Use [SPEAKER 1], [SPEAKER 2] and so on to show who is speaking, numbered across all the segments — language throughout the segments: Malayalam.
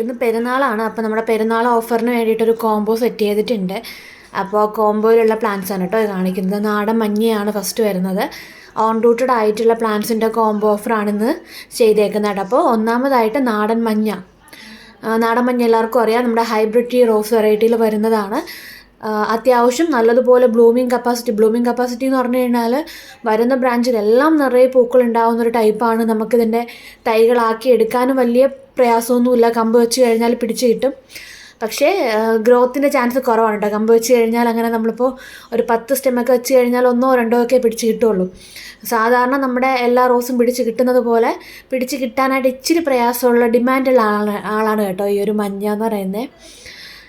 [SPEAKER 1] ഇന്ന് പെരുന്നാളാണ് അപ്പോൾ നമ്മുടെ പെരുന്നാൾ ഓഫറിന് വേണ്ടിയിട്ടൊരു കോംബോ സെറ്റ് ചെയ്തിട്ടുണ്ട്. അപ്പോൾ കോംബോയിലുള്ള പ്ലാൻസ് ആണ് കേട്ടോ കാണിക്കുന്നത്. നാടൻ മഞ്ഞയാണ് ഫസ്റ്റ് വരുന്നത്. ഓൺ റൂട്ടഡ് ആയിട്ടുള്ള പ്ലാൻസിന്റെ കോംബോ ഓഫറാണിന്ന് ചെയ്തേക്കുന്നത് അപ്പോൾ ഒന്നാമതായിട്ട് നാടൻ മഞ്ഞ. നാടൻ മഞ്ഞ എല്ലാവർക്കും അറിയാം. നമ്മുടെ ഹൈബ്രിഡ് ടീ റോസ് വെറൈറ്റിയിൽ വരുന്നതാണ്. അത്യാവശ്യം നല്ലതുപോലെ ബ്ലൂമിങ് കപ്പാസിറ്റി ബ്ലൂമിങ് കപ്പാസിറ്റി എന്ന് പറഞ്ഞു കഴിഞ്ഞാൽ വരുന്ന ബ്രാഞ്ചിലെല്ലാം നിറയെ പൂക്കൾ ഉണ്ടാകുന്ന ഒരു ടൈപ്പാണ് നമുക്കിതിന്റെ തൈകളാക്കി എടുക്കാനും വലിയ പ്രയാസമൊന്നുമില്ല. കമ്പ് വെച്ച് കഴിഞ്ഞാൽ പിടിച്ച് കിട്ടും. പക്ഷേ ഗ്രോത്തിന്റെ ചാൻസ് കുറവാണ് കേട്ടോ. കമ്പ് വെച്ച് കഴിഞ്ഞാൽ അങ്ങനെ നമ്മളിപ്പോൾ ഒരു പത്ത് സ്റ്റെമ്മൊക്കെ വെച്ച് കഴിഞ്ഞാൽ ഒന്നോ രണ്ടോ ഒക്കെ പിടിച്ച് കിട്ടുള്ളൂ. സാധാരണ നമ്മുടെ എല്ലാ റോസും പിടിച്ച് കിട്ടുന്നത് പോലെ പിടിച്ച് കിട്ടാനായിട്ട് ഇച്ചിരി പ്രയാസമുള്ള ഡിമാൻഡുള്ള ആളാണ് ആളാണ് കേട്ടോ ഈ ഒരു മഞ്ഞ എന്ന് പറയുന്നത്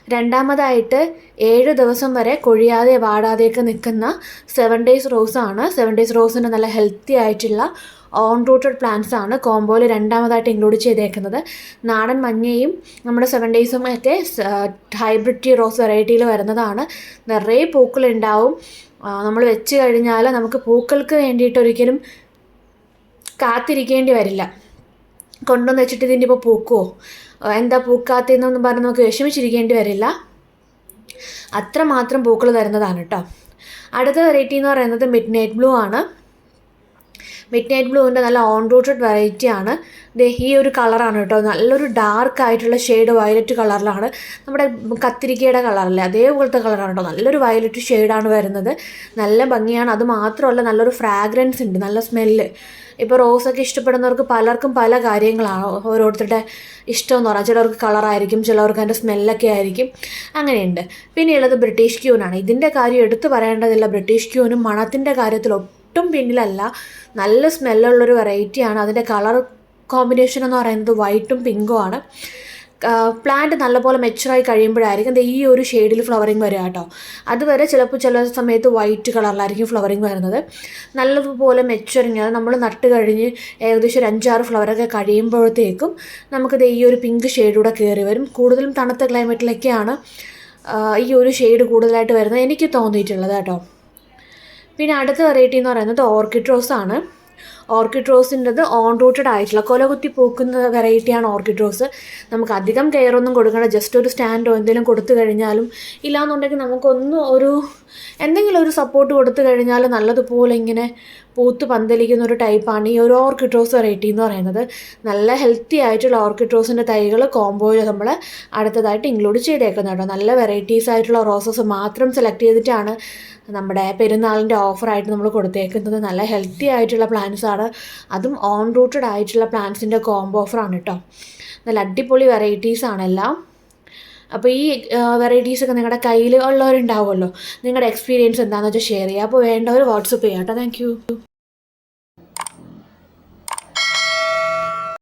[SPEAKER 1] രണ്ടാമതായിട്ട് ഏഴ് ദിവസം വരെ കൊഴിയാതെ വാടാതെയൊക്കെ നിൽക്കുന്ന സെവൻ ഡേയ്സ് ആണ്. സെവൻ ഡേയ്സ് റോസിന്റെ നല്ല ഹെൽത്തി ആയിട്ടുള്ള ഓൺ റൂട്ടഡ് പ്ലാന്റ്സ് ആണ് കോംബോയിൽ രണ്ടാമതായിട്ട് ഇൻക്ലൂഡ് ചെയ്തേക്കുന്നത്. നാടൻ മഞ്ഞയും നമ്മുടെ സെവൻ ഡേയ്സും ഒക്കെ ഹൈബ്രിഡ് റോസ് വെറൈറ്റിയിൽ വരുന്നതാണ്. നിറയെ പൂക്കളുണ്ടാവും നമ്മൾ വെച്ച് കഴിഞ്ഞാൽ നമുക്ക് പൂക്കൾക്ക് വേണ്ടിയിട്ട് ഒരിക്കലും കാത്തിരിക്കേണ്ടി വരില്ല. കൊണ്ടുവന്ന് വെച്ചിട്ട് ഇതിന്റെ ഇപ്പോൾ പൂക്കുമോ എന്താ പൂക്കാത്തതെന്നൊന്നും പറഞ്ഞ് നമുക്ക് വിഷമിച്ചിരിക്കേണ്ടി വരില്ല. അത്രമാത്രം പൂക്കൾ തരുന്നതാണ് കേട്ടോ. അടുത്ത വെറൈറ്റി എന്ന് പറയുന്നത് മിഡ് നൈറ്റ് ബ്ലൂ ആണ്. മിഡ് നൈറ്റ് ബ്ലൂവിന്റെ നല്ല ഓൺ റൂട്ടഡ് വെറൈറ്റി ആണ്. ദേ ഈ ഒരു കളറാണ് കേട്ടോ. നല്ലൊരു ഡാർക്ക് ആയിട്ടുള്ള ഷെയ്ഡ് വയലറ്റ് കളറിലാണ് നമ്മുടെ കത്തിരിക്കയുടെ കളറല്ലേ അതേപോലത്തെ കളറാണ് കേട്ടോ. നല്ലൊരു വയലറ്റ് ഷെയ്ഡാണ് വരുന്നത്. നല്ല ഭംഗിയാണ്. അത് മാത്രമല്ല നല്ലൊരു ഫ്രാഗ്രൻസ് ഉണ്ട്. നല്ല സ്മെല്ല് ഇപ്പോൾ റോസൊക്കെ ഇഷ്ടപ്പെടുന്നവർക്ക് പലർക്കും പല കാര്യങ്ങളാണ്. ഓരോരുത്തരുടെ ഇഷ്ടം എന്ന് പറഞ്ഞാൽ ചിലർക്ക് കളറായിരിക്കും ചിലർക്ക് അതിന്റെ സ്മെല്ലൊക്കെ ആയിരിക്കും. അങ്ങനെയുണ്ട്. പിന്നെയുള്ളത് ബ്രിട്ടീഷ് ക്യൂനാണ് ഇതിന്റെ കാര്യം എടുത്തു പറയേണ്ടതില്ല. ബ്രിട്ടീഷ് ക്യൂനും മണത്തിന്റെ കാര്യത്തിൽ ഒട്ടും പിന്നിലല്ല നല്ല സ്മെല്ലുള്ളൊരു വെറൈറ്റിയാണ്. അതിന്റെ കളർ കോമ്പിനേഷൻ എന്ന് പറയുന്നത് വൈറ്റും പിങ്കും ആണ്. പ്ലാന്റ് നല്ലപോലെ മെച്ചറായി കഴിയുമ്പോഴായിരിക്കും ഈ ഒരു ഷെയ്ഡിൽ ഫ്ലവറിങ് വരിക കേട്ടോ. അതുവരെ ചിലപ്പോൾ ചില സമയത്ത് വൈറ്റ് കളറിലായിരിക്കും ഫ്ലവറിങ് വരുന്നത്. നല്ലതുപോലെ മെച്ചറിങ് അത് നമ്മൾ നട്ട് കഴിഞ്ഞ് ഏകദേശം ഒരു അഞ്ചാറ് ഫ്ലവറൊക്കെ കഴിയുമ്പോഴത്തേക്കും നമുക്കിത് ഈ ഒരു പിങ്ക് ഷെയ്ഡൂടെ കയറി വരും. കൂടുതലും തണുത്ത ക്ലൈമറ്റിലൊക്കെയാണ് ഈ ഒരു ഷെയ്ഡ് കൂടുതലായിട്ട് വരുന്നത് എനിക്ക് തോന്നിയിട്ടുള്ളത് കേട്ടോ. പിന്നെ അടുത്ത വെറൈറ്റി എന്ന് പറയുന്നത് ഓർക്കിഡ് റോസ് ആണ്. ഓർക്കിഡ് റോസിന്റെത് ഓൺ റൂട്ടഡ് ആയിട്ടുള്ള കൊല കുത്തി പൂക്കുന്ന വെറൈറ്റിയാണ് ഓർക്കിഡ് റോസ് നമുക്ക് അധികം കെയർ ഒന്നും കൊടുക്കണം ജസ്റ്റ് ഒരു സ്റ്റാൻഡോ എന്തെങ്കിലും കൊടുത്തു കഴിഞ്ഞാലും ഇല്ലാന്നുണ്ടെങ്കിൽ നമുക്കൊന്ന് ഒരു എന്തെങ്കിലും ഒരു സപ്പോർട്ട് കൊടുത്തു കഴിഞ്ഞാൽ നല്ലതുപോലെ ഇങ്ങനെ പൂത്ത് പന്തലിക്കുന്ന ഒരു ടൈപ്പാണ് ഈ ഒരു ഓർക്കിഡ് റോസ് വെറൈറ്റി എന്ന് പറയുന്നത്. നല്ല ഹെൽത്തി ആയിട്ടുള്ള ഓർക്കിഡ് റോസിന്റെ തൈകൾ കോംബോയിൽ നമ്മൾ അടുത്തതായിട്ട് ഇൻക്ലൂഡ് ചെയ്തേക്കുന്നത് കേട്ടോ. നല്ല വെറൈറ്റീസ് ആയിട്ടുള്ള റോസസ് മാത്രം സെലക്ട് ചെയ്തിട്ടാണ് നമ്മുടെ പെരുന്നാളിന്റെ ഓഫറായിട്ട് നമ്മൾ കൊടുത്തേക്കുന്നത്. നല്ല ഹെൽത്തി ആയിട്ടുള്ള പ്ലാന്റ്സ് ആണ് അതും ഓൺ റൂട്ടഡ് ആയിട്ടുള്ള പ്ലാന്റ്സിന്റെ കോംബോ ഓഫറാണ് കേട്ടോ നല്ല അടിപൊളി വെറൈറ്റീസ് ആണെല്ലാം അപ്പോൾ ഈ വെറൈറ്റീസൊക്കെ നിങ്ങളുടെ കയ്യിൽ ഉള്ളവരുണ്ടാവുമല്ലോ. നിങ്ങളുടെ എക്സ്പീരിയൻസ് എന്താണെന്ന് വെച്ചാൽ ഷെയർ ചെയ്യുക അപ്പോൾ വേണ്ടവർ വാട്സപ്പ് ചെയ്യാം കേട്ടോ താങ്ക്